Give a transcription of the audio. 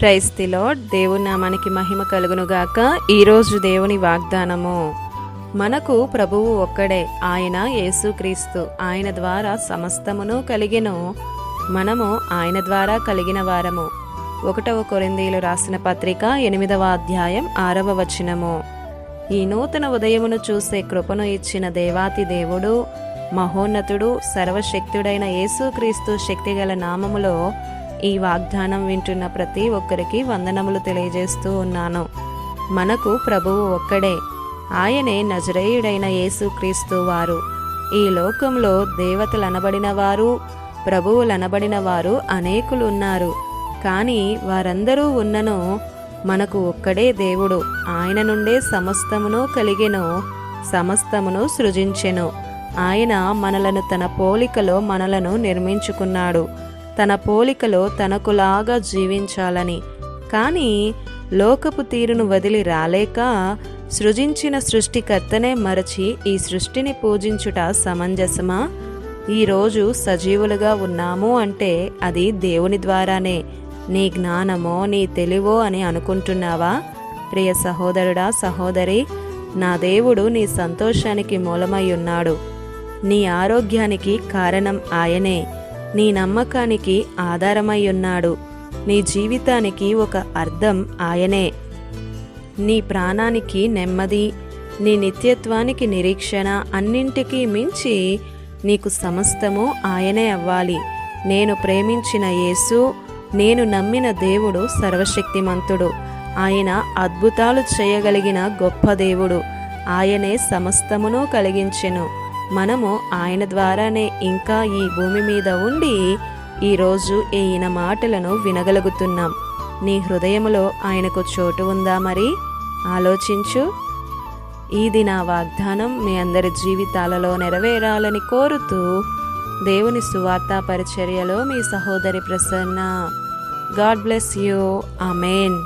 ప్రైస్తిలో దేవుని నామానికి మహిమ కలుగునుగాక. ఈరోజు దేవుని వాగ్దానము. మనకు ప్రభువు ఒక్కడే ఆయన యేసుక్రీస్తు ఆయన ద్వారా సమస్తమును కలిగిను. మనము ఆయన ద్వారా కలిగిన వారము. ఒకటవ కొరిందీలు రాసిన పత్రిక ఎనిమిదవ అధ్యాయం ఆరవ వచనము. ఈ నూతన ఉదయమును చూసే కృపను ఇచ్చిన దేవాతి దేవుడు మహోన్నతుడు సర్వశక్తుడైన యేసుక్రీస్తు శక్తిగల నామములో ఈ వాగ్దానం వింటున్న ప్రతి ఒక్కరికి వందనములు తెలియజేస్తూ ఉన్నాను. మనకు ప్రభువు ఒక్కడే. ఆయనే నజరేయుడైన యేసుక్రీస్తు వారు. ఈ లోకంలో దేవతలనబడిన వారు ప్రభువులనబడిన వారు అనేకులు ఉన్నారు కానీ వారందరూ ఉన్నను మనకు ఒక్కడే దేవుడు. ఆయన నుండే సమస్తమును కలిగెను సమస్తమును సృజించెను. ఆయన మనలను తన పోలికలో మనలను నిర్మించుకున్నాడు. తన పోలికలో తనకులాగా జీవించాలని. కానీ లోకపు తీరును వదిలి రాలేక సృజించిన సృష్టికర్తనే మరచి ఈ సృష్టిని పూజించుట సమంజసమా? ఈరోజు సజీవులుగా ఉన్నాము అంటే అది దేవుని ద్వారానే. నీ జ్ఞానమో నీ తెలివో అని అనుకుంటున్నావా? ప్రియ సహోదరుడా సహోదరి నా దేవుడు నీ సంతోషానికి మూలమై ఉన్నాడు. నీ ఆరోగ్యానికి కారణం ఆయనే. నీ నమ్మకానికి ఆధారమై ఉన్నాడు. నీ జీవితానికి ఒక అర్థం ఆయనే. నీ ప్రాణానికి నెమ్మది నీ నిత్యత్వానికి నిరీక్షణ అన్నింటికీ మించి నీకు సమస్తము ఆయనే అవ్వాలి. నేను ప్రేమించిన యేసు నేను నమ్మిన దేవుడు సర్వశక్తిమంతుడు. ఆయన అద్భుతాలు చేయగలిగిన గొప్ప దేవుడు. ఆయనే సమస్తమును కలిగించెను. మనము ఆయన ద్వారానే ఇంకా ఈ భూమి మీద ఉండి ఈరోజు ఈయన మాటలను వినగలుగుతున్నాం. నీ హృదయములో ఆయనకు చోటు ఉందా మరి? ఆలోచించు. ఇది నా వాగ్దానం మీ అందరి జీవితాలలో నెరవేరాలని కోరుతూ దేవుని సువార్త పరిచర్యలో మీ సహోదరి Prasanna. God bless you. Amen